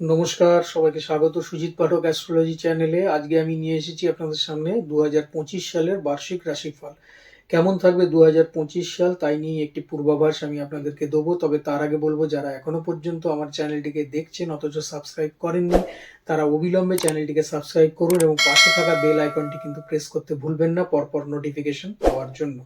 নমস্কার, সবাইকে স্বাগত সুজিত পাঠক অ্যাস্ট্রোলজি চ্যানেলে আজকে আমি নিয়ে এসেছি আপনাদের সামনে দু হাজার পঁচিশ সালের বার্ষিক রাশিফল। কেমন থাকবে দু হাজার পঁচিশ সাল? তাই নিয়ে একটি পূর্বাভাস আমি আপনাদেরকে দেবো। তবে তার আগে বলব, যারা এখনও পর্যন্ত আমার চ্যানেলটিকে দেখছেন, অথচ সাবস্ক্রাইব করেননি, তারা অবিলম্বে চ্যানেলটিকে সাবস্ক্রাইব করুন এবং পাশে থাকা বেল আইকনটি কিন্তু প্রেস করতে ভুলবেন না, পরপর নোটিফিকেশন পাওয়ার জন্য।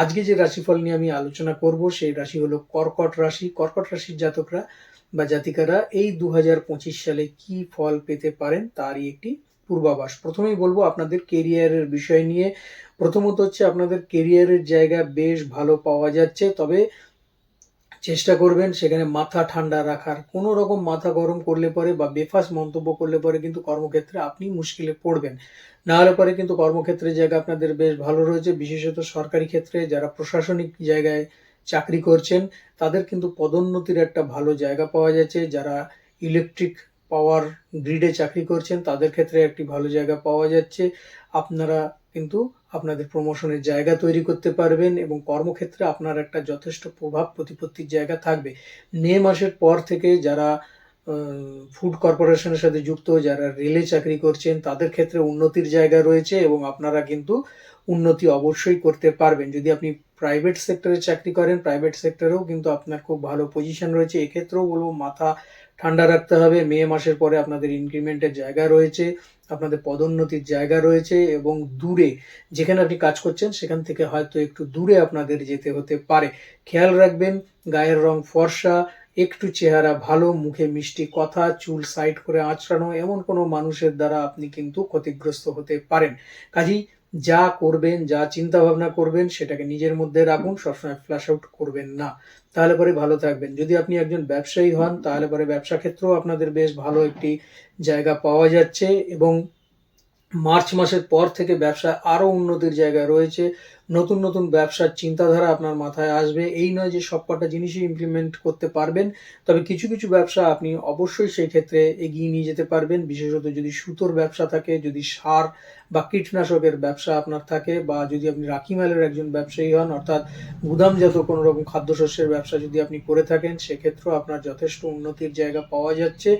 আজকে যে রাশিফল নিয়ে আমি আলোচনা করব, সেই রাশি হলো কর্কট রাশি। কর্কট রাশির জাতকরা বা জাতিকারা এই দু হাজার পঁচিশ সালে কি ফল পেতে পারেন তারই একটি পূর্বাভাস। প্রথমেই বলব আপনাদের কেরিয়ারের বিষয় নিয়ে। প্রথমত হচ্ছে আপনাদের কেরিয়ারের জায়গা বেশ ভালো পাওয়া যাচ্ছে, তবে চেষ্টা করবেন সেখানে মাথা ঠান্ডা রাখার। কোনো রকম মাথা গরম করলে পরে বা বেফাস মন্তব্য করলে পরে কিন্তু কর্মক্ষেত্রে আপনি মুশকিলে পড়বেন। না হলে পরে কিন্তু কর্মক্ষেত্রের জায়গা আপনাদের বেশ ভালো রয়েছে, বিশেষত সরকারি ক্ষেত্রে যারা প্রশাসনিক জায়গায় চাকরি করছেন, তাদের কিন্তু পদোন্নতির একটা ভালো জায়গা পাওয়া যাচ্ছে। যারা ইলেকট্রিক পাওয়ার গ্রিডে চাকরি করছেন, তাদের ক্ষেত্রে একটি ভালো জায়গা পাওয়া যাচ্ছে। আপনারা কিন্তু আপনাদের প্রমোশনের জায়গা তৈরি করতে পারবেন এবং কর্মক্ষেত্রে আপনার একটা যথেষ্ট প্রভাব প্রতিপত্তির জায়গা থাকবে। মে মাসের পর থেকে যারা ফুড কর্পোরেশনের সাথে যুক্ত যারা রেলে চাকরি করছেন, তাদের ক্ষেত্রে উন্নতির জায়গা রয়েছে এবং আপনারা কিন্তু উন্নতি অবশ্যই করতে পারবেন। যদি আপনি প্রাইভেট সেক্টরে চাকরি করেন প্রাইভেট সেক্টরেও কিন্তু আপনার খুব ভালো পজিশন রয়েছে। এক্ষেত্রেও বলব মাথা ঠান্ডা রাখতে হবে। মে মাসের পরে আপনাদের ইনক্রিমেন্টের জায়গা রয়েছে, আপনাদের পদোন্নতির জায়গা রয়েছে এবং দূরে যেখানে আপনি কাজ করছেন, সেখান থেকে হয়তো একটু দূরে আপনাদের যেতে হতে পারে। খেয়াল রাখবেন, গায়ের রং ফর্সা একটু চেহারা, ভালো মুখে মিষ্টি কথা, চুল সাইড করে আঁচড়ানো, এমন কোনো মানুষের দ্বারা আপনি কিন্তু ক্ষতিগ্রস্ত হতে পারেন। কাজেই যা করবেন, যা চিন্তা ভাবনা করবেন, সেটাকে নিজের মধ্যে রাখুন, সবসময় ফ্ল্যাশ আউট করবেন না। তাহলে পরে ভালো থাকবেন। যদি আপনি একজন ব্যবসায়ী হন, তাহলে পরে ব্যবসা ক্ষেত্রেও আপনাদের বেশ ভালো একটি জায়গা পাওয়া যাচ্ছে এবং মার্চ মাসের পর থেকে ব্যবসা আরও উন্নতির জায়গায় রয়েছে। নতুন নতুন ব্যবসার চিন্তাধারা আপনার মাথায় আসবে। এই নয় যে সব কটা জিনিসই ইমপ্লিমেন্ট করতে পারবেন, তবে কিছু কিছু ব্যবসা আপনি অবশ্যই সেই ক্ষেত্রে এগিয়ে নিয়ে যেতে পারবেন। বিশেষত যদি সুতোর ব্যবসা থাকে, যদি সার বা কীটনাশকের ব্যবসা আপনার থাকে, বা যদি আপনি রাখিমালের একজন ব্যবসায়ী হন, অর্থাৎ গুদামজাত কোনো রকম খাদ্যশস্যের ব্যবসা যদি আপনি করে থাকেন, সেক্ষেত্রেও আপনার যথেষ্ট উন্নতির জায়গা পাওয়া যাচ্ছে।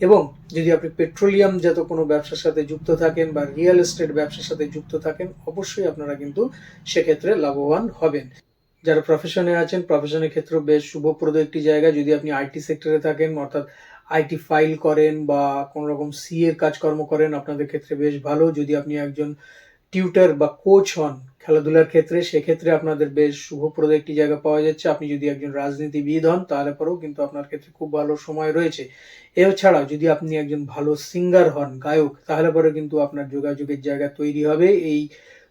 এবং যদি আপনি পেট্রোলিয়ামজাত কোনো ব্যবসার সাথে যুক্ত থাকেন বা রিয়েল এস্টেট ব্যবসার সাথে যুক্ত থাকেন, অবশ্যই আপনারা কিন্তু সেক্ষেত্রে লাভবান হবেন। যারা প্রফেশনে আছেন প্রফেশনের ক্ষেত্রেও বেশ শুভপ্রদ একটি জায়গা। যদি আপনি আইটি সেক্টরে থাকেন, অর্থাৎ আইটি ফাইল করেন বা কোনো রকম সি এর কাজকর্ম করেন, আপনাদের ক্ষেত্রে বেশ ভালো। যদি আপনি একজন টিউটার বা কোচ হন খেলাধুলার ক্ষেত্রে, সেক্ষেত্রে আপনাদের বেশ শুভপ্রদ একটি জায়গা পাওয়া যাচ্ছে। আপনি যদি একজন রাজনীতিবিদ হন, তাহলে পরেও কিন্তু আপনার ক্ষেত্রে খুব ভালো সময় রয়েছে। এছাড়াও যদি আপনি একজন ভালো সিঙ্গার হন, গায়ক, তাহলে পরে কিন্তু আপনার যোগাযোগের জায়গা তৈরি হবে। এই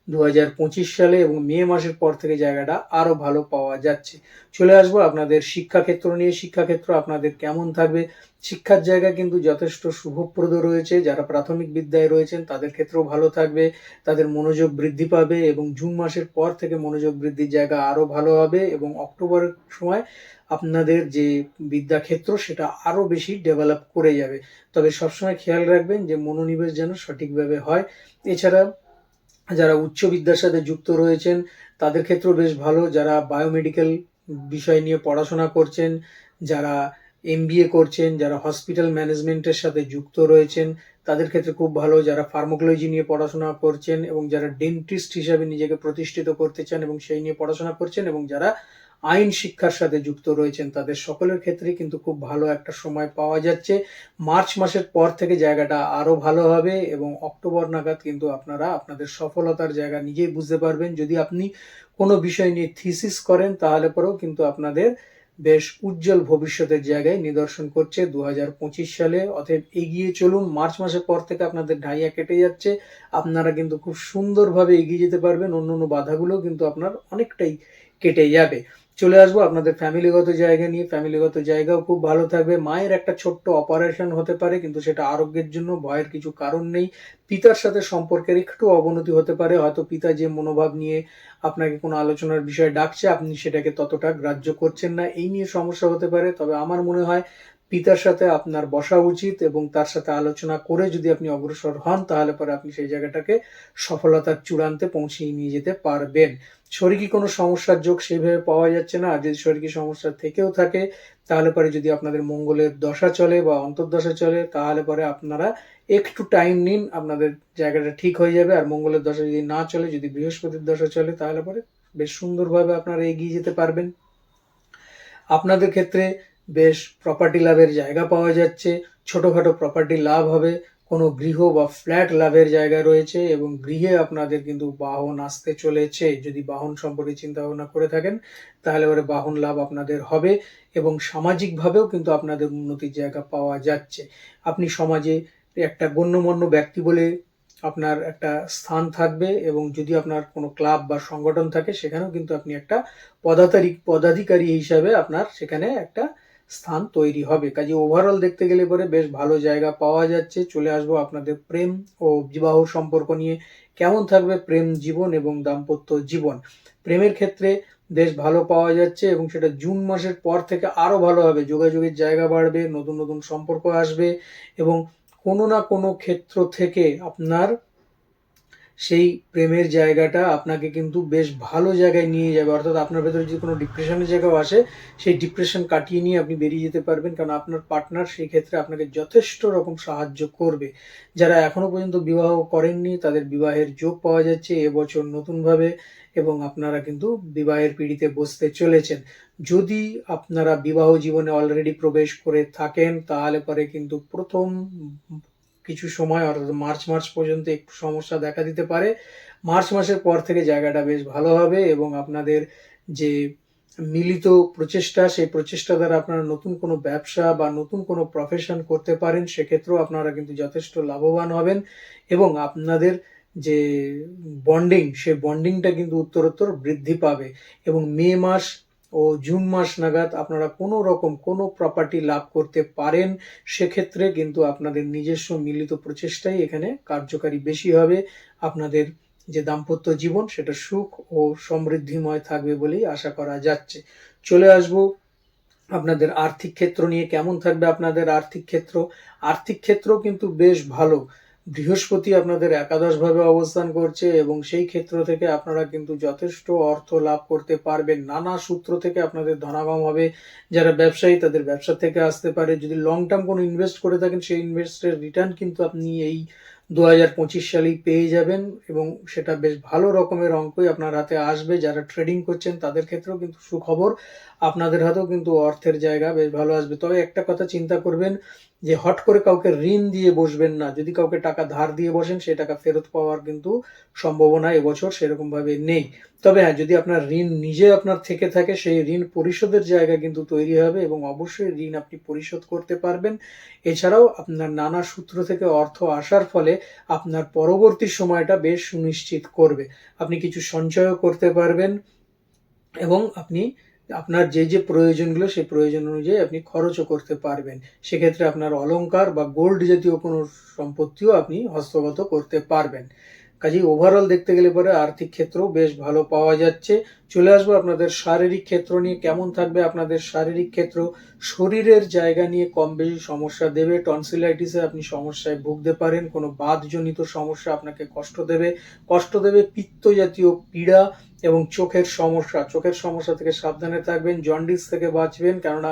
দু হাজার পঁচিশ সালে এবং মে মাসের পর থেকে জায়গাটা আরও ভালো পাওয়া যাচ্ছে। চলে আসব আপনাদের শিক্ষাক্ষেত্র নিয়ে। শিক্ষাক্ষেত্র আপনাদের কেমন থাকবে? শিক্ষার জায়গা কিন্তু যথেষ্ট শুভপ্রদ রয়েছে। যারা প্রাথমিক বিদ্যায় রয়েছেন, তাদের ক্ষেত্রেও ভালো থাকবে। তাদের মনোযোগ বৃদ্ধি পাবে এবং জুন মাসের পর থেকে মনোযোগ বৃদ্ধির জায়গা আরও ভালো হবে এবং অক্টোবরের সময় আপনাদের যে বিদ্যাক্ষেত্র, সেটা আরও বেশি ডেভেলপ করে যাবে। তবে সবসময় খেয়াল রাখবেন যে মনোনিবেশ যেন সঠিকভাবে হয়। এছাড়া যারা উচ্চ বিদ্যার সাথে যুক্ত রয়েছেন, তাদের ক্ষেত্রেও বেশ ভালো। যারা বায়োমেডিক্যাল বিষয় নিয়ে পড়াশোনা করছেন, যারা এমবিএ করছেন, যারা হসপিটাল ম্যানেজমেন্টের সাথে যুক্ত রয়েছেন, তাদের ক্ষেত্রে খুব ভালো। যারা ফার্মোকোলজি নিয়ে পড়াশোনা করছেন এবং যারা ডেন্টিস্ট হিসাবে নিজেকে প্রতিষ্ঠিত করতে চান এবং সেই নিয়ে পড়াশোনা করছেন এবং যারা আইন শিক্ষার সাথে যুক্ত রয়েছেন তাদের সকলের ক্ষেত্রে কিন্তু খুব ভালো একটা সময় পাওয়া যাচ্ছে। মার্চ মাসের পর থেকে জায়গাটা আরও ভালো হবে এবং অক্টোবর নাগাদ কিন্তু আপনারা আপনাদের সফলতার জায়গা নিজেই বুঝতে পারবেন। যদি আপনি কোনো বিষয় নিয়ে থিসিস করেন, তাহলে পরেও কিন্তু আপনাদের বেশ উজ্জ্বল ভবিষ্যতের জায়গায় নিদর্শন করছে দু হাজার পঁচিশ সালে। অতএব এগিয়ে চলুন, মার্চ মাসের পর থেকে আপনাদের ঢাইয়া কেটে যাচ্ছে। আপনারা কিন্তু খুব সুন্দরভাবে এগিয়ে যেতে পারবেন, অন্য অন্য বাধাগুলো কিন্তু আপনার অনেকটাই কেটে যাবে। চলে আসব আপনাদের ফ্যামিলিগত জায়গা নিয়ে। ফ্যামিলিগত জায়গাও খুব ভালো থাকবে। মায়ের একটা ছোট্ট অপারেশন হতে পারে, কিন্তু সেটা আরোগ্যের জন্য, ভয়ের কিছু কারণ নেই। পিতার সাথে সম্পর্কের একটু অবনতি হতে পারে, হয়তো পিতা যে মনোভাব নিয়ে আপনাকে কোনো আলোচনার বিষয় ডাকছে, আপনি সেটাকে ততটা গ্রাহ্য করছেন না। এই নিয়ে সমস্যা হতে পারে, তবে আমার মনে হয় পিতার সাথে আপনার বসা উচিত এবং তার সাথে আলোচনা করে যদি আপনি অগ্রসর হন, তাহলে পরে আপনি সেই জায়গাটাকে সফলতার চূড়ান্তে পৌঁছিয়ে নিয়ে যেতে পারবেন। শরীরী কোনো সমস্যার যোগ সেভাবে পাওয়া যাচ্ছে না। আর যদি শরীরী সমস্যা থেকেও থাকে, তাহলে পরে যদি আপনাদের মঙ্গলের দশা চলে বা অন্তর্দশা চলে, তাহলে পরে আপনারা একটু টাইম নিন, আপনাদের জায়গাটা ঠিক হয়ে যাবে। আর মঙ্গলের দশা যদি না চলে, যদি বৃহস্পতির দশা চলে, তাহলে পরে বেশ সুন্দরভাবে আপনারা এগিয়ে যেতে পারবেন। আপনাদের ক্ষেত্রে বেশ প্রপার্টি লাভের জায়গা পাওয়া যাচ্ছে। ছোটোখাটো প্রপার্টি লাভ হবে। কোনো গৃহ বা ফ্ল্যাট লাভের জায়গা রয়েছে এবং গৃহে আপনাদের কিন্তু বাহন আসতে চলেছে। যদি বাহন সম্পর্কে চিন্তা ভাবনা করে থাকেন, তাহলে এবারে বাহন লাভ আপনাদের হবে এবং সামাজিকভাবেও কিন্তু আপনাদের উন্নতির জায়গা পাওয়া যাচ্ছে। আপনি সমাজে একটা গণ্যমান্য ব্যক্তি বলে আপনার একটা স্থান থাকবে এবং যদি আপনার কোনো ক্লাব বা সংগঠন থাকে, সেখানেও কিন্তু আপনি একটা পদাধিকারী পদাধিকারী হিসাবে আপনার সেখানে একটা স্থান তৈরি হবে। কাজে ওভারঅল দেখতে গেলে পরে বেশ ভালো জায়গা পাওয়া যাচ্ছে। চলে আসব আপনাদের প্রেম ও বিবাহ সম্পর্ক নিয়ে। কেমন থাকবে প্রেম জীবন এবং দাম্পত্য জীবন? প্রেমের ক্ষেত্রে বেশ ভালো পাওয়া যাচ্ছে এবং সেটা জুন মাসের পর থেকে আরও ভালো হবে। যোগাযোগের জায়গা বাড়বে, নতুন নতুন সম্পর্ক আসবে এবং কোনো না কোনো ক্ষেত্র থেকে আপনার সেই প্রেমের জায়গাটা আপনাকে কিন্তু বেশ ভালো জায়গায় নিয়ে যাবে। অর্থাৎ আপনার ভেতরে যদি কোনো ডিপ্রেশনের জায়গাও আসে, সেই ডিপ্রেশন কাটিয়ে নিয়ে আপনি বেরিয়ে যেতে পারবেন। কারণ আপনার পার্টনার সেই ক্ষেত্রে আপনাকে যথেষ্ট রকম সাহায্য করবে। যারা এখনও পর্যন্ত বিবাহ করেননি, তাদের বিবাহের যোগ পাওয়া যাচ্ছে। এবছর নতুনভাবে এবং আপনারা কিন্তু বিবাহের পিড়িতে বসতে চলেছেন। যদি আপনারা বিবাহ জীবনে অলরেডি প্রবেশ করে থাকেন, তাহলে পরে কিন্তু প্রথম কিছু সময়, অর্থাৎ মার্চ মাস পর্যন্ত একটু সমস্যা দেখা দিতে পারে। মার্চ মাসের পর থেকে জায়গাটা বেশ ভালো হবে এবং আপনাদের যে মিলিত প্রচেষ্টা, সেই প্রচেষ্টা দ্বারা আপনারা নতুন কোনো ব্যবসা বা নতুন কোনো প্রফেশন করতে পারেন, সেক্ষেত্রেও আপনারা কিন্তু যথেষ্ট লাভবান হবেন। এবং আপনাদের যে বন্ডিং সেই বন্ডিংটা কিন্তু উত্তরোত্তর বৃদ্ধি পাবে। এবং মে মাস ও জুন মাস নাগাদ আপনারা কোনো রকম কোনো প্রপার্টি লাভ করতে পারেন, সেক্ষেত্রে কিন্তু আপনাদের নিজস্ব মিলিত প্রচেষ্টাই এখানে কার্যকারী বেশি হবে। আপনাদের যে দাম্পত্য জীবন, সেটা সুখ ও সমৃদ্ধিময় থাকবে বলেই আশা করা যাচ্ছে। চলে আসব আপনাদের আর্থিক ক্ষেত্র নিয়ে, কেমন থাকবে আপনাদের আর্থিক ক্ষেত্র? আর্থিক ক্ষেত্র কিন্তু বেশ ভালো। বৃহস্পতি আপনাদের একাদশভাবে অবস্থান করছে এবং সেই ক্ষেত্র থেকে আপনারা কিন্তু যথেষ্ট অর্থ লাভ করতে পারবেন। নানা সূত্র থেকে আপনাদের ধনাগম হবে। যারা ব্যবসায়ী, তাদের ব্যবসা থেকে আসতে পারে। যদি লং টার্ম কোনো ইনভেস্ট করে থাকেন, সেই ইনভেস্টের রিটার্ন কিন্তু আপনি এই দু হাজার পঁচিশ সালেই পেয়ে যাবেন এবং সেটা বেশ ভালো রকমের অঙ্কই আপনার হাতে আসবে। যারা ট্রেডিং করছেন, তাদের ক্ষেত্রেও কিন্তু সুখবর। আপনাদের হাতেও কিন্তু অর্থের জায়গা বেশ ভালো আসবে। তবে একটা কথা চিন্তা করবেন যে হট করে কাউকে ঋণ দিয়ে বসবেন না, যদি কাউকে টাকা ধার দিয়ে বসেন, সেই টাকা ফেরত পাওয়ার কিন্তু সম্ভাবনা এবছর সেরকম ভাবে নেই। তবে হ্যাঁ যদি আপনার ঋণ নিজে আপনার থেকে থাকে, সেই ঋণ পরিশোধের জায়গা কিন্তু তৈরি হবে এবং অবশ্যই ঋণ আপনি পরিশোধ করতে পারবেন। এছাড়াও আপনার নানা সূত্র থেকে অর্থ আসার ফলে আপনার পরবর্তী সময়টা বেশ সুনিশ্চিত করবে। আপনি কিছু সঞ্চয়ও করতে পারবেন এবং আপনি আপনার যে যে প্রয়োজনগুলো, সেই প্রয়োজন অনুযায়ী আপনি খরচও করতে পারবেন। সেক্ষেত্রে আপনার অলংকার বা গোল্ড জাতীয় কোনো সম্পত্তিও আপনি হস্তগত করতে পারবেন। কাজেই ওভারঅল দেখতে গেলে পরে আর্থিক ক্ষেত্রও বেশ ভালো পাওয়া যাচ্ছে। চলে আসব আপনাদের শারীরিক ক্ষেত্র নিয়ে, কেমন থাকবে আপনাদের শারীরিক ক্ষেত্র? শরীরের জায়গা নিয়ে কম বেশি সমস্যা দেবে টনসিলাইটিসে আপনি সমস্যায় ভুগতে পারেন, কোনো বাদজনিত সমস্যা আপনাকে কষ্ট দেবে। কষ্ট দেবে পিত্ত জাতীয় পীড়া এবং চোখের সমস্যা। চোখের সমস্যা থেকে সাবধানে থাকবেন জন্ডিস থেকে বাঁচবেন, কেননা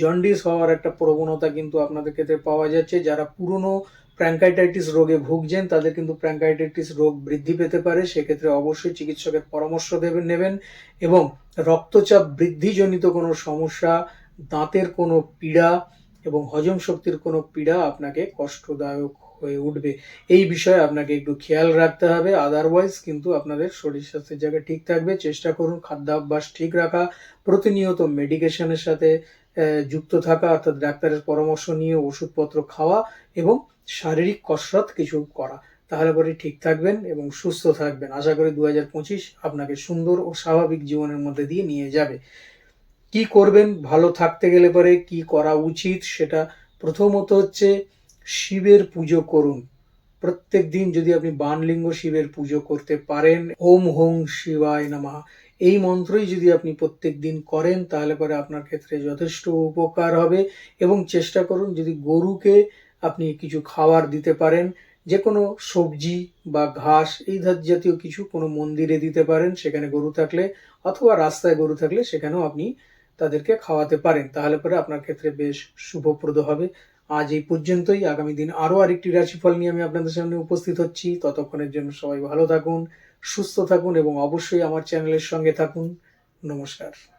জন্ডিস হওয়ার একটা প্রবণতা কিন্তু আপনাদের ক্ষেত্রে পাওয়া যাচ্ছে। যারা পুরনো প্র্যাঙ্কাইটাইটিস রোগে ভুগছেন, তাদের কিন্তু প্র্যাঙ্কাইটাইটিস রোগ বৃদ্ধি পেতে পারে। সেক্ষেত্রে অবশ্যই চিকিৎসকের পরামর্শ দেবেন নেবেন এবং রক্তচাপ বৃদ্ধিজনিত কোনো সমস্যা, দাঁতের কোনো পীড়া এবং হজম শক্তির কোনো পীড়া আপনাকে কষ্টদায়ক হয়ে উঠবে। এই বিষয়ে আপনাকে একটু খেয়াল রাখতে হবে। আদারওয়াইজ কিন্তু আপনাদের শরীর স্বাস্থ্যের জায়গা ঠিক থাকবে। চেষ্টা করুন খাদ্যাভ্যাস ঠিক রাখা। প্রতিনিয়ত মেডিকেশনের সাথে যুক্ত থাকা, অর্থাৎ ডাক্তারের পরামর্শ নিয়ে ওষুধপত্র খাওয়া এবং শারীরিক কসরত কিছু করা। তাহলে পরে ঠিক থাকবেন এবং সুস্থ থাকবেন। আশা করি দু আপনাকে সুন্দর ও স্বাভাবিক জীবনের মধ্যে দিয়ে নিয়ে যাবে। কি করবেন? ভালো থাকতে গেলে পরে কি করা উচিত? সেটা প্রথমত হচ্ছে শিবের পুজো করুন। প্রত্যেক দিন যদি আপনি বানলিঙ্গ শিবের পুজো করতে পারেন, ওম হোম শিবায় নামা। এই মন্ত্রই যদি আপনি প্রত্যেক দিন করেন, তাহলে পরে আপনার ক্ষেত্রে যথেষ্ট উপকার হবে। এবং চেষ্টা করুন যদি গরুকে আপনি কিছু খাবার দিতে পারেন যে কোনো সবজি বা ঘাস, এই জাতীয় কিছু কোনো মন্দিরে দিতে পারেন, সেখানে গরু থাকলে, অথবা রাস্তায় গরু থাকলে সেখানেও আপনি তাদেরকে খাওয়াতে পারেন। তাহলে পরে আপনার ক্ষেত্রে বেশ শুভপ্রদ হবে। আজ এই পর্যন্তই। আগামী দিন আরও আরেকটি রাশিফল নিয়ে আমি আপনাদের সামনে উপস্থিত হচ্ছি। ততক্ষণের জন্য সবাই ভালো থাকুন। সুস্থ থাকুন এবং অবশ্যই আমার চ্যানেলের সঙ্গে থাকুন। নমস্কার।